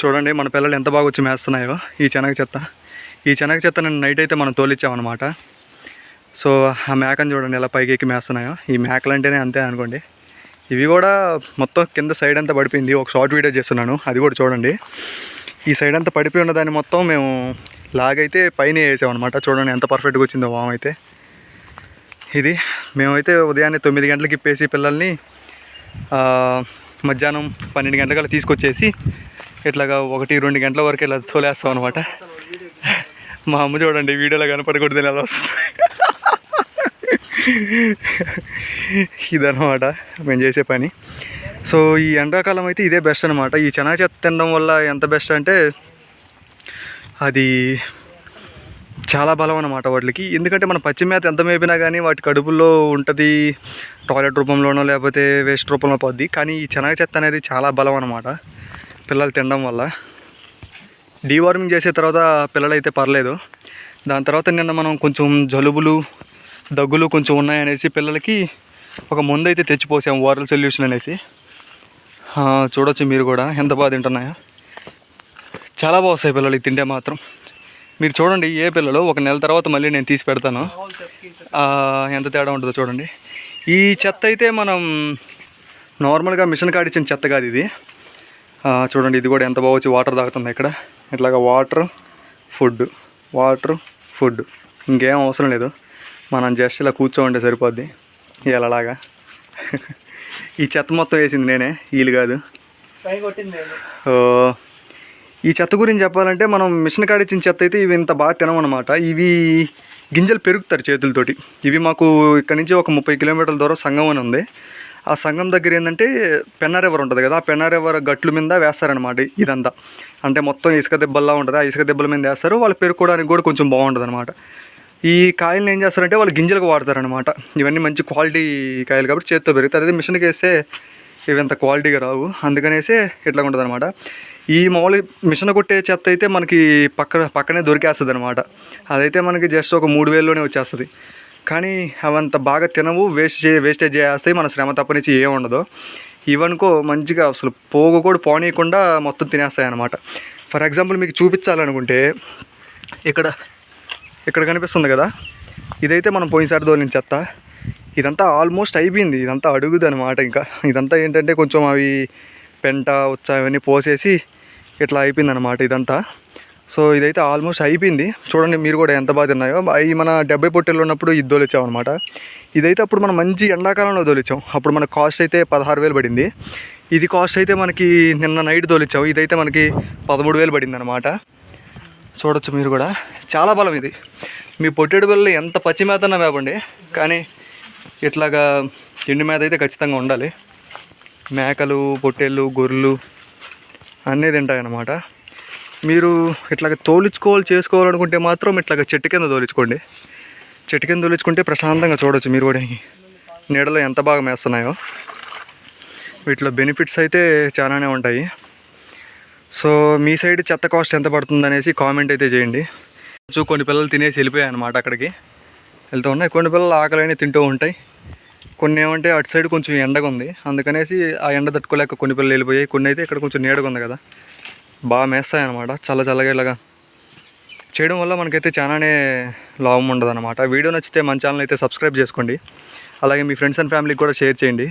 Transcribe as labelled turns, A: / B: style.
A: చూడండి మన పిల్లలు ఎంత బాగా వచ్చి మేస్తున్నాయో. ఈ శనగ చెత్త. ఈ శనగ చెత్త నేను నైట్ అయితే మనం తోలిచ్చామన్నమాట. సో ఆ మేకను చూడండి ఎలా పైకి ఎక్కి మేస్తున్నాయో. ఈ మేకలు అంటేనే అంతే అనుకోండి. ఇవి కూడా మొత్తం కింద సైడ్ అంతా పడిపోయింది. ఒక షార్ట్ వీడియో చేస్తున్నాను. అది కూడా చూడండి. ఈ సైడ్ అంతా పడిపోయి ఉన్న దాన్ని మొత్తం మేము లాగైతే పైన వేసామన్నమాట. చూడండి ఎంత పర్ఫెక్ట్గా వచ్చిందో వామ్ అయితే. ఇది మేమైతే ఉదయాన్నే తొమ్మిది గంటలకి ఇప్పేసి పిల్లల్ని మధ్యాహ్నం పన్నెండు గంటలకల్లా తీసుకొచ్చేసి ఇట్లాగా ఒకటి రెండు గంటల వరకు ఇలా తోలేస్తాం అనమాట మా అమ్మ చూడండి వీడియోలో కనపడకూడదు ఎలా వస్తుంది ఇదన్నమాట మేము చేసే పని. సో ఈ ఎండాకాలం అయితే ఇదే బెస్ట్ అనమాట ఈ చెనా చెత్త తినడం వల్ల ఎంత బెస్ట్ అంటే అది చాలా బలం అనమాట వాటికి. ఎందుకంటే మన పచ్చి మేత ఎంత మేపినా కానీ వాటి కడుపుల్లో ఉంటుంది టాయిలెట్ రూపంలోనో లేకపోతే వేస్ట్ రూపంలో పోద్ది. కానీ ఈ చెనగ చెత్త అనేది చాలా బలం అన్నమాట. పిల్లలు తినడం వల్ల. డీవార్మింగ్ చేసే తర్వాత పిల్లలు అయితే పర్లేదు. దాని తర్వాత నిన్న మనం కొంచెం జలుబులు దగ్గులు కొంచెం ఉన్నాయనేసి పిల్లలకి ఒక ముందు అయితే తెచ్చిపోసాం వారల్ సొల్యూషన్ అనేసి. చూడొచ్చు మీరు కూడా. ఎంత బాగా తింటున్నాయో. చాలా బాగా వస్తాయి పిల్లలు తింటే మాత్రం. మీరు చూడండి ఏ పిల్లలు ఒక నెల తర్వాత మళ్ళీ నేను తీసి పెడతాను. ఎంత తేడా ఉంటుందో చూడండి. ఈ చెత్త అయితే మనం నార్మల్గా మిషన్ కాడిచ్చిన చెత్త కాదు ఇది. చూడండి ఇది కూడా ఎంత బాగా వాటర్ తాగుతుంది ఇక్కడ. ఇట్లాగా వాటర్ ఫుడ్. Water food. ఇంకేం అవసరం లేదు. మనం జస్ట్ ఇలా కూర్చోండి సరిపోద్ది. ఇలాగా ఈ చెత్త మొత్తం వేసింది నేనే వీలు కాదు. ఈ చెత్త గురించి చెప్పాలంటే మనం మిషన్ కాడిచ్చిన చెత్త అయితే ఇవి ఇంత బాగా తినమన్నమాట. ఇవి గింజలు పెరుగుతారు చేతులతోటి. ఇవి మాకు ఇక్కడ నుంచి ఒక ముప్పై కిలోమీటర్ల దూరం సంఘం అని ఉంది. ఆ సంఘం దగ్గర ఏంటంటే పెన్నా రివర్ ఉంటుంది కదా ఆ పెన్నా రివర్ మీద వేస్తారనమాట ఇదంతా. అంటే మొత్తం ఇసుక దెబ్బల్లా ఉంటుంది ఆ ఇసుక దెబ్బల మీద వేస్తారు వాళ్ళు పెరుక్కోవడానికి కూడా కొంచెం బాగుంటుంది అనమాట ఈ కాయలను ఏం చేస్తారంటే వాళ్ళు గింజలకు వాడతారనమాట ఇవన్నీ మంచి క్వాలిటీ కాయలు కాబట్టి చేత్తో పెరుగుతాయి అదే మిషన్కి వేస్తే ఇవి అంత క్వాలిటీగా రావు. అందుకనేసి ఇట్లా ఉంటుంది అనమాట ఈ మామూలు మిషన్ కొట్టే చెత్త అయితే మనకి పక్క పక్కనే దొరికేస్తుంది అనమాట అదైతే మనకి జస్ట్ ఒక మూడు వేలలోనే వచ్చేస్తుంది. కానీ అవంత బాగా తినవు వేస్ట్ చే వేస్టేజ్ చేస్తాయి. మన శ్రమ తప్పనిచ్చి ఏం ఉండదు. ఇవనుకో మంచిగా అసలు పోగు కూడా పోనీయకుండా మొత్తం తినేస్తాయి అనమాట ఫర్ ఎగ్జాంపుల్ మీకు చూపించాలనుకుంటే ఇక్కడ ఇక్కడ కనిపిస్తుంది కదా? ఇదైతే మనం పోయినసారి దోలిన చెత్త ఇదంతా ఆల్మోస్ట్ అయిపోయింది. ఇదంతా అడుగుది అనమాట ఇంకా. ఇదంతా ఏంటంటే కొంచెం అవి పెంట వచ్చా అవన్నీ పోసేసి ఇట్లా అయిపోయింది అనమాట ఇదంతా. సో ఇదైతే ఆల్మోస్ట్ అయిపోయింది. చూడండి మీరు కూడా ఎంత బాగా తిన్నాయో. అవి మన డెబ్బై పొట్టెలు ఉన్నప్పుడు ఇది దోలిచ్చాం అనమాట ఇదైతే అప్పుడు మనం మంచి ఎండాకాలంలో దోలిచ్చాం అప్పుడు మన కాస్ట్ అయితే పదహారు వేలు పడింది. ఇది కాస్ట్ అయితే మనకి నిన్న నైట్ దోలిచ్చాం ఇదైతే మనకి పదమూడు వేలు పడింది అనమాట చూడొచ్చు మీరు కూడా. చాలా బలం ఇది. మీ పొట్టేడు బిళ్ళలు ఎంత పచ్చి మేతన్నా మేపండి కానీ ఇట్లాగా ఎండు మేత అయితే ఖచ్చితంగా ఉండాలి. మేకలు పొట్టేళ్ళు గొర్రెలు అన్నీ తింటాయన్నమాట. మీరు ఇట్లాగ తోలుచుకోవాలి చేసుకోవాలనుకుంటే మాత్రం ఇట్లాగ చెట్టు కింద తోలుచుకోండి. చెట్టు కింద తోలుచుకుంటే ప్రశాంతంగా చూడవచ్చు మీరు కూడా. నీడలో ఎంత బాగా మేస్తున్నాయో. వీటిలో బెనిఫిట్స్ అయితే చాలానే ఉంటాయి. సో మీ సైడ్ చెత్త కాస్ట్ ఎంత పడుతుంది అనేసి కామెంట్ అయితే చేయండి. సో కొన్ని పిల్లలు తినేసి వెళ్ళిపోయాయి అనమాట అక్కడికి. వెళ్తూ ఉన్నాయి. కొన్ని పిల్లలు ఆకలిని తింటూ ఉంటాయి. కొన్ని ఏమంటే అటు సైడ్ కొంచెం ఎండగా ఉంది. అందుకనేసి ఆ ఎండ తట్టుకోలేక కొన్ని పిల్లలు వెళ్ళిపోయాయి. కొన్ని అయితే ఇక్కడ కొంచెం నీడగా ఉంది కదా. బాగా మేస్తాయి అనమాట చల్ల చల్లగా ఇలాగా చేయడం వల్ల మనకైతే చాలానే లాభం ఉండదు అనమాట వీడియో నచ్చితే మన ఛానల్ అయితే సబ్స్క్రైబ్ చేసుకోండి. అలాగే మీ ఫ్రెండ్స్ అండ్ ఫ్యామిలీకి కూడా షేర్ చేయండి.